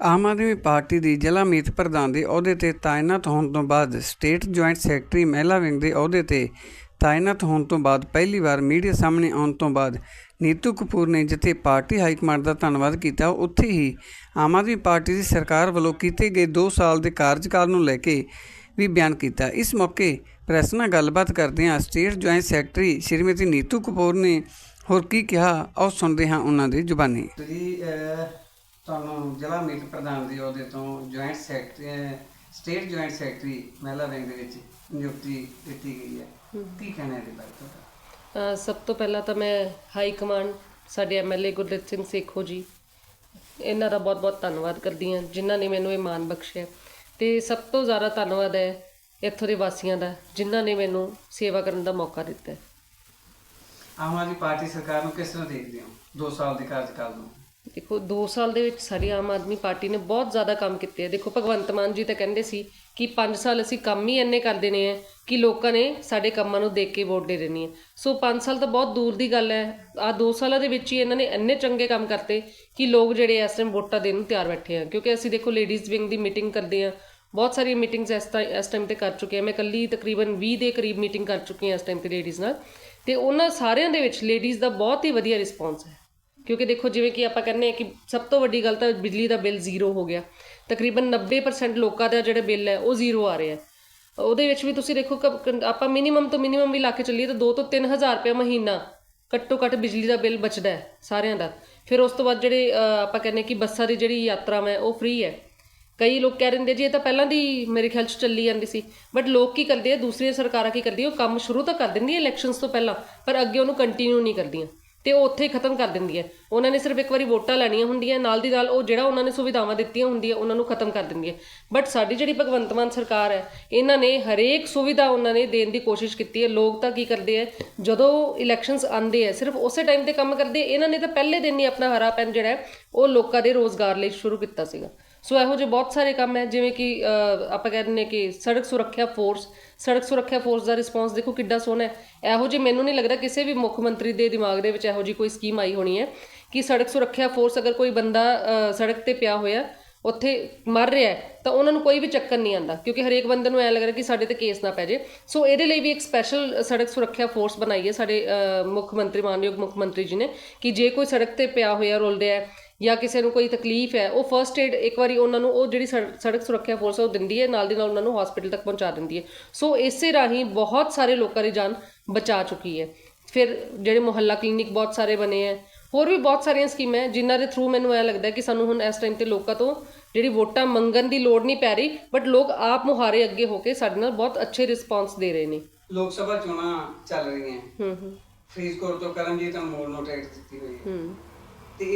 Aam Aadmi party ਦੀ ਜ਼ਿਲ੍ਹਾ ਮੀਤ ਪ੍ਰਧਾਨ ਦੇ ਅਹੁਦੇ ਤੇ ਤਾਇਨਾਤ ਹੋਣ ਤੋਂ ਬਾਅਦ ਸਟੇਟ ਜੁਆਇੰਟ ਸੈਕਟਰੀ ਮਹਿਲਾ ਵਿੰਗ ਦੇ ਅਹੁਦੇ ਤੇ ਤਾਇਨਾਤ ਹੋਣ ਤੋਂ ਬਾਅਦ ਪਹਿਲੀ ਵਾਰ ਮੀਡੀਆ ਸਾਹਮਣੇ ਆਉਣ ਤੋਂ ਬਾਅਦ ਨੀਤੂ ਕਪੂਰ ਨੇ ਜਿੱਥੇ ਪਾਰਟੀ ਹਾਈ ਕਮਾਂਡ ਦਾ ਧੰਨਵਾਦ ਕੀਤਾ, ਉੱਥੇ ਹੀ ਆਮ ਆਦਮੀ ਪਾਰਟੀ ਦੀ ਸਰਕਾਰ ਵੱਲੋਂ ਕੀਤੇ ਗਏ 2 ਸਾਲ ਦੇ ਕਾਰਜਕਾਲ ਨੂੰ ਲੈ ਕੇ ਵੀ ਬਿਆਨ ਕੀਤਾ। ਇਸ ਮੌਕੇ ਪ੍ਰੈਸ ਨਾਲ ਗੱਲਬਾਤ ਕਰਦਿਆਂ state joint secretary Shrimati Neetu Kapoor ਨੇ ਹੋਰ ਕੀ ਕਿਹਾ, ਆਓ ਸੁਣਦੇ ਹਾਂ ਉਹਨਾਂ ਦੀ ਜ਼ੁਬਾਨੀ। ਜੀ ਤੁਹਾਨੂੰ ਜ਼ਿਲ੍ਹਾ ਮੀਤ ਪ੍ਰਧਾਨ ਦੇ ਅਹੁਦੇ ਤੋਂ joint secretary state joint secretary ਮਹਿਲਾ ਵਿੰਗ ਦੇ ਵਿੱਚ ਨਿਯੁਕਤੀ ਦਿੱਤੀ ਗਈ ਹੈ। ਕੀ ਕਹਿਣਾ ਇਹਦੇ ਬਾਰੇ ਤੁਹਾਡਾ? ਸਭ ਤੋਂ ਪਹਿਲਾਂ ਤਾਂ ਮੈਂ ਹਾਈ ਕਮਾਂਡ ਸਾਡੇ ਐਮਐਲਏ ਗੁਰਦਿੱਤ ਸਿੰਘ ਸੇਖੋ ਜੀ ਇਹਨਾਂ ਦਾ ਬਹੁਤ-ਬਹੁਤ ਧੰਨਵਾਦ ਕਰਦੀ ਹਾਂ ਜਿਨ੍ਹਾਂ ਨੇ ਮੈਨੂੰ ਇਹ ਮਾਣ ਬਖਸ਼ਿਆ। ਤੇ ਸਭ ਤੋਂ ਜ਼ਿਆਦਾ ਧੰਨਵਾਦ ਹੈ ਇੱਥੋਂ ਦੇ ਵਾਸੀਆਂ ਦਾ ਜਿਨ੍ਹਾਂ ਨੇ ਮੈਨੂੰ ਸੇਵਾ ਕਰਨ ਦਾ ਮੌਕਾ ਦਿੱਤਾ। ਹੈ ਆਮ ਆਦਮੀ ਪਾਰਟੀ ਸਰਕਾਰ ਨੂੰ ਕਿਸ ਤਰ੍ਹਾਂ ਦੇਖਦੇ ਹੋ 2 ਸਾਲ ਦੇ ਕਾਰਜਕਾਲ ਨੂੰ? ਦੇਖੋ 2 ਸਾਲ ਦੇ ਵਿੱਚ ਸਾਡੀ ਆਮ ਆਦਮੀ ਪਾਰਟੀ ਨੇ ਬਹੁਤ ਜ਼ਿਆਦਾ ਕੰਮ ਕੀਤੇ ਆ। ਦੇਖੋ, ਭਗਵੰਤ ਮਾਨ ਜੀ ਤਾਂ ਕਹਿੰਦੇ ਸੀ ਕਿ 5 ਸਾਲ ਅਸੀਂ ਕੰਮ ਹੀ ਇੰਨੇ ਕਰ ਦੇਣੇ ਆ ਕਿ ਲੋਕਾਂ ਨੇ ਸਾਡੇ ਕੰਮਾਂ ਨੂੰ ਦੇਖ ਕੇ ਵੋਟ ਦੇ ਦੇਣੀ ਹੈ ਸੋ 5 ਸਾਲ ਤਾਂ ਬਹੁਤ ਦੂਰ ਦੀ ਗੱਲ ਹੈ। ਆ 2 ਸਾਲਾਂ ਦੇ ਵਿੱਚ ਹੀ ਇਹਨਾਂ ਨੇ ਇੰਨੇ ਚੰਗੇ ਕੰਮ ਕਰਤੇ ਕਿ ਲੋਕ ਜਿਹੜੇ ਇਸ ਟਾਈਮ ਵੋਟਾਂ ਦੇਣ ਨੂੰ ਤਿਆਰ ਬੈਠੇ ਆ। ਕਿਉਂਕਿ ਅਸੀਂ ਦੇਖੋ ਲੇਡੀਜ਼ ਵਿੰਗ ਦੀ ਮੀਟਿੰਗ ਕਰਦੇ ਆ। ਬਹੁਤ ਸਾਰੀਆਂ ਮੀਟਿੰਗਸ ਇਸ ਟਾਈਮ ਇਸ ਟਾਈਮ ਤੇ ਕਰ ਚੁੱਕੇ ਆ। ਮੈਂ ਕੱਲੀ ਤਕਰੀਬਨ 20 ਦੇ ਕਰੀਬ ਮੀਟਿੰਗ ਕਰ ਚੁੱਕੀ ਹਾਂ ਇਸ ਟਾਈਮ ਤੇ ਲੇਡੀਜ਼ ਨਾਲ। ਤੇ ਉਹਨਾਂ ਸਾਰਿਆਂ ਦੇ ਵਿੱਚ ਲੇਡੀਜ਼ ਦਾ ਬਹੁਤ ਹੀ ਵਧੀਆ ਰਿਸਪੌਂਸ ਹੈ। ਕਿਉਂਕਿ ਦੇਖੋ ਜਿਵੇਂ ਕਿ ਆਪਾਂ ਕਹਿੰਦੇ ਆ ਕਿ ਸਭ ਤੋਂ ਵੱਡੀ ਗੱਲ ਤਾਂ ਬਿਜਲੀ ਦਾ ਬਿੱਲ ਜ਼ੀਰੋ ਹੋ ਗਿਆ। ਤਕਰੀਬਨ 90% ਲੋਕਾਂ ਦਾ ਜਿਹੜਾ ਬਿੱਲ ਹੈ, ਉਹ ਜ਼ੀਰੋ ਆ ਰਿਹਾ ਹੈ। ਉਹਦੇ ਵਿੱਚ ਵੀ ਤੁਸੀਂ ਦੇਖੋ ਕ- ਆਪਾਂ ਮਿਨੀਮਮ ਤੋਂ ਮਿਨੀਮਮ ਵੀ ਲਾ ਕੇ ਚੱਲੀਏ ਤਾਂ 2 ਤੋਂ 3000 ਰੁਪਏ ਮਹੀਨਾ ਘੱਟੋ ਘੱਟ ਬਿਜਲੀ ਦਾ ਬਿੱਲ ਬਚਦਾ ਹੈ ਸਾਰਿਆਂ ਦਾ। ਫਿਰ ਉਸ ਤੋਂ ਬਾਅਦ ਜਿਹੜੇ ਆਪਾਂ ਕਹਿੰਦੇ ਕਿ ਬੱਸਾਂ ਦੀ ਜਿਹੜੀ ਯਾਤਰਾ ਹੈ ਉਹ ਫ੍ਰੀ ਹੈ। ਕਈ ਲੋਕ ਕਹਿ ਰਹੇ ਨੇ ਜੀ, ਇਹ ਤਾਂ ਪਹਿਲਾਂ ਦੀ ਮੇਰੇ ਖਿਆਲ 'ਚ ਚੱਲੀ ਜਾਂਦੀ ਸੀ। ਬਟ ਲੋਕ ਕੀ ਕਰਦੇ ਆ, ਦੂਸਰੀਆਂ ਸਰਕਾਰਾਂ ਕੀ ਕਰਦੀਆਂ, ਉਹ ਕੰਮ ਸ਼ੁਰੂ ਤਾਂ ਕਰ ਦਿੰਦੀਆਂ ਇਲੈਕਸ਼ਨਸ ਤੋਂ ਪਹਿਲਾਂ, ਪਰ ਅੱਗੇ ਉਹਨੂੰ ਕੰਟੀਨਿਊ ਨਹੀਂ ਕਰਦੀਆਂ। ਤੇ ਉਹ ਉੱਥੇ ਹੀ ਖਤਮ ਕਰ ਦਿੰਦੀ ਹੈ। ਉਹਨਾਂ ਨੇ ਸਿਰਫ ਇੱਕ ਵਾਰੀ ਵੋਟਾਂ ਲੈਣੀਆਂ ਹੁੰਦੀਆਂ, ਨਾਲ ਦੀ ਨਾਲ ਉਹ ਜਿਹੜਾ ਉਹਨਾਂ ਨੇ ਸੁਵਿਧਾਵਾਂ ਦਿੱਤੀਆਂ ਹੁੰਦੀਆਂ, ਉਹਨਾਂ ਨੂੰ ਖਤਮ ਕਰ ਦਿੰਦੀ ਹੈ। ਬਟ ਸਾਡੀ ਜਿਹੜੀ ਭਗਵੰਤ ਮਾਨ ਸਰਕਾਰ ਹੈ, ਇਹਨਾਂ ਨੇ ਹਰੇਕ ਸੁਵਿਧਾ ਉਹਨਾਂ ਨੇ ਦੇਣ ਦੀ ਕੋਸ਼ਿਸ਼ ਕੀਤੀ ਹੈ। ਲੋਕ ਤਾਂ ਕੀ ਕਰਦੇ ਆ ਜਦੋਂ ਇਲੈਕਸ਼ਨਸ ਆਉਂਦੇ ਆ ਸਿਰਫ ਉਸੇ ਟਾਈਮ ਤੇ ਕੰਮ ਕਰਦੇ, ਇਹਨਾਂ ਨੇ ਤਾਂ ਪਹਿਲੇ ਦਿਨ ਹੀ ਆਪਣਾ ਹਰਾ ਪੈਨ ਜਿਹੜਾ ਉਹ ਲੋਕਾਂ ਦੇ ਰੋਜ਼ਗਾਰ ਲਈ ਸ਼ੁਰੂ ਕੀਤਾ ਸੀਗਾ। ਸੋ ਇਹੋ ਜਿਹੇ ਬਹੁਤ ਸਾਰੇ ਕੰਮ ਹੈ ਜਿਵੇਂ ਕਿ ਅਹ, ਆਪਾਂ ਕਹਿੰਦੇ ਨੇ ਕਿ ਸੜਕ ਸੁਰੱਖਿਆ ਫੋਰਸ ਸੜਕ ਸੁਰੱਖਿਆ ਫੋਰਸ ਦਾ ਰਿਸਪੌਂਸ ਦੇਖੋ ਕਿੱਡਾ ਸੋਹਣਾ ਹੈ। ਇਹੋ ਜਿਹੇ ਮੈਨੂੰ ਨਹੀਂ ਲੱਗਦਾ ਕਿਸੇ ਵੀ ਮੁੱਖ ਮੰਤਰੀ ਦੇ ਦਿਮਾਗ ਦੇ ਵਿੱਚ ਇਹੋ ਜਿਹੀ ਕੋਈ ਸਕੀਮ ਆਈ ਹੋਣੀ ਹੈ ਕਿ ਸੜਕ ਸੁਰੱਖਿਆ ਫੋਰਸ ਅਗਰ ਕੋਈ ਬੰਦਾ ਸੜਕ ਤੇ ਪਿਆ ਹੋਇਆ ਉੱਥੇ ਮਰ ਰਿਹਾ ਤਾਂ ਉਹਨਾਂ ਨੂੰ ਕੋਈ ਵੀ ਚੱਕਰ ਨਹੀਂ ਆਂਦਾ ਕਿਉਂਕਿ ਹਰੇਕ ਬੰਦੇ ਨੂੰ ਐ ਲੱਗ ਰਿਹਾ ਕਿ ਸਾਡੇ ਤੇ ਕੇਸ ਨਾ ਪੈ ਜੇ। ਸੋ ਇਹਦੇ ਲਈ ਵੀ ਇੱਕ ਸਪੈਸ਼ਲ ਸੜਕ ਸੁਰੱਖਿਆ ਫੋਰਸ ਬਣਾਈ ਹੈ ਸਾਡੇ ਮੁੱਖ ਮੰਤਰੀ ਮਾਨਯੋਗ ਮੁੱਖ ਮੰਤਰੀ ਜੀ ਨੇ ਕਿ ਜੇ ਕੋਈ ਸੜਕ ਤੇ ਪਿਆ ਹੋਇਆ ਰੁਲ ਰਿਹਾ ਜਾਂ ਕਿਸੇ ਨੂੰ ਕੋਈ ਤਕਲੀਫ ਹੈ ਉਹ ਫਰਸਟ ਏਡ ਇੱਕ ਵਾਰੀ ਉਹਨਾਂ ਨੂੰ ਉਹ ਜਿਹੜੀ ਸੜ- ਸੜਕ ਸੁਰੱਖਿਆ ਫੋਰਸ ਉਹ ਦਿੰਦੀ ਹੈ ਨਾਲ ਦੀ ਨਾਲ ਉਹਨਾਂ ਨੂੰ ਹਸਪੀਟਲ ਤੱਕ ਪਹੁੰਚਾ ਦਿੰਦੀ ਹੈ। ਸੋ ਇਸੇ ਰਾਹੀਂ ਬਹੁਤ ਸਾਰੇ ਲੋਕਾਂ ਦੀ ਜਾਨ ਬਚਾ ਚੁੱਕੀ ਹੈ। ਫਿਰ ਜਿਹੜੇ ਮੁਹੱਲਾ ਕਲੀਨਿਕ ਬਹੁਤ ਸਾਰੇ ਬਣੇ ਹੈ ਹੋਰ ਵੀ ਬਹੁਤ ਸਾਰੀਆਂ ਸਕੀਮਾਂ ਹੈ ਜਿਨ੍ਹਾਂ ਦੇ ਥਰੂ ਮੈਨੂੰ ਐ ਲੱਗਦਾ ਕਿ ਸਾਨੂੰ ਹੁਣ ਇਸ ਟਾਈਮ ਤੇ ਲੋਕਾਂ ਤੋਂ ਜਿਹੜੀ ਵੋਟਾਂ ਮੰਗਣ ਦੀ ਲੋੜ ਨਹੀਂ ਪੈ ਰਹੀ ਬਟ ਲੋਕ ਆਪ ਮੁਹਾਰੇ ਅੱਗੇ ਹੋ ਕੇ ਸਾਡੇ ਨਾਲ ਬਹੁਤ ਅੱਛੇ ਰਿਸਪਾਂਸ ਦੇ ਰਹੇ ਨੇ। ਲੋਕ ਸਭਾ ਚੋਣਾਂ ਚੱਲ ਰਹੀਆਂ। ਹੂੰ ਹੂੰ। ਫਰੀਦਕੋਟ ਤੋਂ ਕਰਮਜੀਤ ਅਨਮੋਲ ਨੂੰ ਟਿਕਟ ਦਿੱਤੀ ਹੋਈ ਹੈ। ਹੂੰ। ਤੇ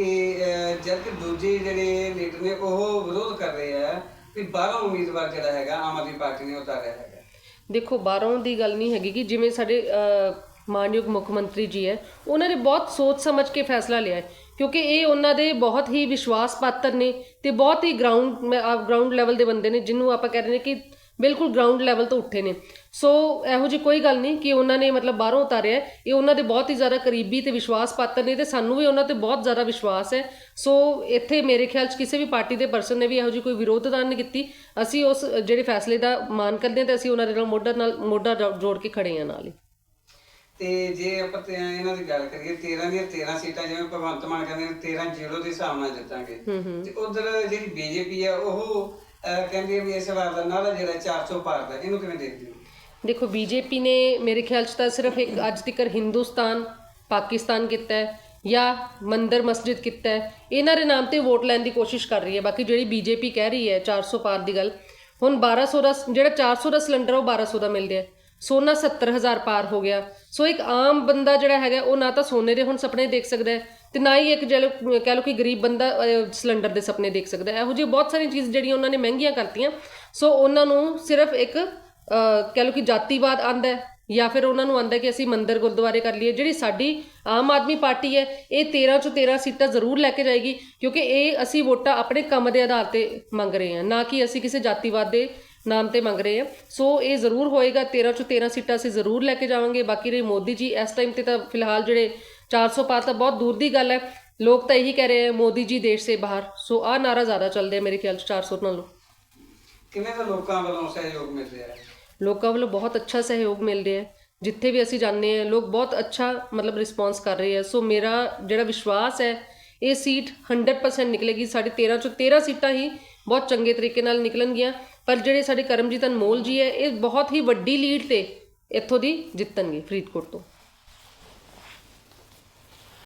ਅਹ, ਦੂਜੇ ਜਿਹੜੇ ਲੀਡਰ ਨੇ ਉਹ ਵਿਰੋਧ ਕਰ ਰਹੇ ਆ ਕਿ ਬਾਹਰੋਂ ਉਮੀਦਵਾਰ ਜਿਹੜਾ ਹੈਗਾ ਆਮ ਆਦਮੀ ਪਾਰਟੀ ਨੇ ਉਤਾਰਿਆ ਹੈਗਾ। ਦੇਖੋ ਬਾਹਰੋਂ ਦੀ ਗੱਲ ਨਹੀਂ ਹੈਗੀ ਕਿ ਜਿਵੇਂ ਸਾਡੇ ਮਾਨਯੋਗ ਮੁੱਖ ਮੰਤਰੀ ਜੀ ਹੈ ਉਹਨਾਂ ਨੇ ਬਹੁਤ ਸੋਚ ਸਮਝ ਕੇ ਫੈਸਲਾ ਲਿਆ ਹੈ ਕਿਉਂਕਿ ਇਹ ਉਹਨਾਂ ਦੇ ਬਹੁਤ ਹੀ ਵਿਸ਼ਵਾਸ ਪਾਤਰ ਨੇ ਤੇ ਬਹੁਤ ਹੀ ਗਰਾਊਂਡ ਗਰਾਊਂਡ ਲੈਵਲ ਦੇ ਬੰਦੇ ਨੇ ਜਿਹਨੂੰ ਆਪਾਂ ਕਹਿੰਦੇ ਨੇ ਕਿ ਬਿਲਕੁਲ ਗਰਾਊਂਡ ਲੈਵਲ ਤੋਂ ਉੱਠੇ ਨੇ। ਸੋ ਇਹੋ ਜਿਹੀ ਕੋਈ ਗੱਲ ਨਹੀਂ ਕਿ ਉਹਨਾਂ ਨੇ ਮਤਲਬ ਬਾਹਰੋਂ ਉਤਾਰਿਆ। ਇਹ ਉਹਨਾਂ ਦੇ ਬਹੁਤ ਹੀ ਜ਼ਿਆਦਾ ਕਰੀਬੀ ਤੇ ਵਿਸ਼ਵਾਸ ਪਾਤਰ ਨੇ ਤੇ ਸਾਨੂੰ ਵੀ ਉਹਨਾਂ ਤੇ ਬਹੁਤ ਜ਼ਿਆਦਾ ਵਿਸ਼ਵਾਸ ਹੈ। ਸੋ ਇੱਥੇ ਮੇਰੇ ਖਿਆਲ 'ਚ ਕਿਸੇ ਵੀ ਪਾਰਟੀ ਦੇ ਪਰਸਨ ਨੇ ਵੀ ਇਹੋ ਜਿਹੀ ਕੋਈ ਵਿਰੋਧਤਾ ਨਹੀਂ ਕੀਤੀ। ਅਸੀਂ ਉਸ ਜਿਹੜੇ ਫੈਸਲੇ ਦਾ ਮਾਨ ਕਰਦੇ ਹਾਂ ਤੇ ਅਸੀਂ ਉਹਨਾਂ ਦੇ ਨਾਲ ਮੋਢਾ ਨਾਲ ਮੋਢਾ ਜੋ- ਜੋੜ ਕੇ ਖੜੇ ਹਾਂ ਨਾਲ ਹੀ। ਤੇ ਜੇ ਆਪਾਂ ਤੇ ਇਹਨਾਂ ਦੀ ਗੱਲ ਕਰੀਏ 13 ਦੀਆਂ 13 ਸੀਟਾਂ ਜਿਵੇਂ ਭਗਵੰਤ ਮਾਨ ਕਹਿੰਦੇ ਨੇ 13 ਜ਼ੀਰੋ ਦੇ ਹਿਸਾਬ ਨਾਲ ਜਿੱਤਾਂਗੇ। ਤੇ ਉਧਰ ਜਿਹੜੀ ਬੀਜੇਪੀ ਆ ਉਹ ਅਹ, ਕਹਿੰਦੀ ਹੈ ਵੀ ਇਸ ਵਾਰ ਦਾ ਨਾਰਾ ਜਿਹੜਾ 400 ਪਾਰ ਦਾ ਇਹਨੂੰ ਕਿਵੇਂ ਦੇਖਦੇ ਹੋ? ਦੇਖੋ ਬੀਜੇਪੀ ਨੇ ਮੇਰੇ ਖਿਆਲ 'ਚ ਤਾਂ ਸਿਰਫ ਇੱਕ ਅੱਜ ਤੱਕ ਹਿੰਦੁਸਤਾਨ ਪਾਕਿਸਤਾਨ ਕੀਤਾ ਹੈ ਜਾਂ ਮੰਦਰ ਮਸਜਿਦ ਕੀਤਾ ਹੈ। ਇਹਨਾਂ ਦੇ ਨਾਮ ਤੇ ਵੋਟ ਲੈਣ ਦੀ ਕੋਸ਼ਿਸ਼ ਕਰ ਰਹੀ ਹੈ। ਬਾਕੀ ਜਿਹੜੀ ਬੀਜੇਪੀ ਕਹਿ ਰਹੀ ਹੈ 400 ਪਾਰ ਦੀ ਗੱਲ ਹੁਣ 1200 ਦਾ ਜਿਹੜਾ 400 ਦਾ ਸਿਲੰਡਰ ਉਹ 1200 ਦਾ ਮਿਲ ਰਿਹਾ ਹੈ। ਸੋਨਾ 70000 ਪਾਰ ਹੋ ਗਿਆ। ਸੋ ਇੱਕ ਆਮ ਬੰਦਾ ਜਿਹੜਾ ਹੈਗਾ ਉਹ ਨਾ ਤਾਂ ਸੋਨੇ ਦੇ ਹੁਣ ਸੁਪਨੇ ਦੇਖ ਸਕਦਾ ਹੈ ਤੇ ਨਾ ਹੀ ਇੱਕ ਜਿਹੜਾ ਕਹਿ ਲਓ ਕਿ ਗਰੀਬ ਬੰਦਾ ਅਹ, ਸਿਲੰਡਰ ਦੇ ਸੁਪਨੇ ਦੇਖ ਸਕਦਾ ਹੈ। ਇਹੋ ਜਿਹੀ ਬਹੁਤ ਸਾਰੀਆਂ ਚੀਜ਼ ਜਿਹੜੀਆਂ ਉਹਨਾਂ ਨੇ ਮਹਿੰਗੀਆਂ ਕਰਤੀਆਂ। ਸੋ ਉਹਨਾਂ ਨੂੰ ਸਿਰਫ ਇੱਕ ਅਹ, ਕਹਿ ਲਓ ਕਿ ਜਾਤੀਵਾਦ ਆਂਦਾ ਹੈ ਜਾਂ ਫਿਰ ਉਹਨਾਂ ਨੂੰ ਆਂਦਾ ਕਿ ਅਸੀਂ ਮੰਦਿਰ ਗੁਰਦੁਆਰੇ ਕਰ ਲਈਏ। ਜਿਹੜੀ ਸਾਡੀ ਆਮ ਆਦਮੀ ਪਾਰਟੀ ਹੈ ਇਹ 13 ਚੋਂ 13 ਸੀਟਾਂ ਜ਼ਰੂਰ ਲੈ ਕੇ ਜਾਏਗੀ ਕਿਉਂਕਿ ਇਹ ਅਸੀਂ ਵੋਟਾਂ ਆਪਣੇ ਕੰਮ ਦੇ ਆਧਾਰ ਤੇ ਮੰਗ ਰਹੇ ਹਾਂ। ਨਾ ਕਿ ਅਸੀਂ ਕਿਸੇ ਜਾਤੀਵਾਦ ਦੇ ਨਾਮ ਤੇ ਮੰਗ ਰਹੇ ਹਾਂ ਸੋ ਇਹ ਜ਼ਰੂਰ ਹੋਏਗਾ 13 ਚੋਂ 13 ਸੀਟਾਂ ਅਸੀਂ ਜ਼ਰੂਰ ਲੈ ਕੇ ਜਾਵਾਂਗੇ। ਬਾਕੀ ਰਹੀ ਮੋਦੀ ਜੀ ਇਸ ਟਾਈਮ ਤੇ ਤਾਂ ਫਿਲਹਾਲ ਜਿਹੜੇ 400 ਪਾਰ ਤਾਂ ਬਹੁਤ ਦੂਰ ਦੀ ਗੱਲ ਹੈ। ਲੋਕ ਤਾਂ ਇਹੀ ਕਹਿ ਰਹੇ ਆ ਮੋਦੀ ਜੀ ਦੇਸ਼ ਸੇ ਬਾਹਰ। ਸੋ ਆ ਨਾਰਾ ਜ਼ਿਆਦਾ ਚੱਲਦੇ ਆ ਮੇਰੇ ਖਿਆਲ ਚ 400 ਨਾਲੋਂ। ਕਿਵੇਂ ਦਾ ਲੋਕਾਂ ਵੱਲੋਂ ਸਹਿਯੋਗ ਮਿਲ ਰਿਹਾ ਹੈ ਲੋਕਾਂ ਵੱਲੋਂ ਬਹੁਤ ਅੱਛਾ ਸਹਿਯੋਗ ਮਿਲ ਰਿਹਾ ਹੈ ਜਿੱਥੇ ਵੀ ਅਸੀਂ ਜਾਂਦੇ ਹਾਂ ਲੋਕ ਬਹੁਤ ਅੱਛਾ ਮਤਲਬ ਰਿਸਪੌਂਸ ਕਰ ਰਹੇ ਆ। ਸੋ ਮੇਰਾ ਜਿਹੜਾ ਵਿਸ਼ਵਾਸ ਹੈ ਇਹ ਸੀਟ 100% ਨਿਕਲੇਗੀ। ਸਾਡੇ 13 ਚੋਂ 13 ਸੀਟਾਂ ਹੀ ਬਹੁਤ ਚੰਗੇ ਤਰੀਕੇ ਨਾਲ ਨਿਕਲਣਗੀਆਂ। ਪਰ ਜਿਹੜੇ ਸਾਡੇ ਕਰਮਜੀਤ ਅਨਮੋਲ ਜੀ ਹੈ, ਇਹ ਬਹੁਤ ਹੀ ਵੱਡੀ ਲੀਡ ਤੇ ਇੱਥੋਂ ਦੀ ਜਿੱਤਣਗੇ ਫਰੀਦਕੋਟ ਤੋਂ।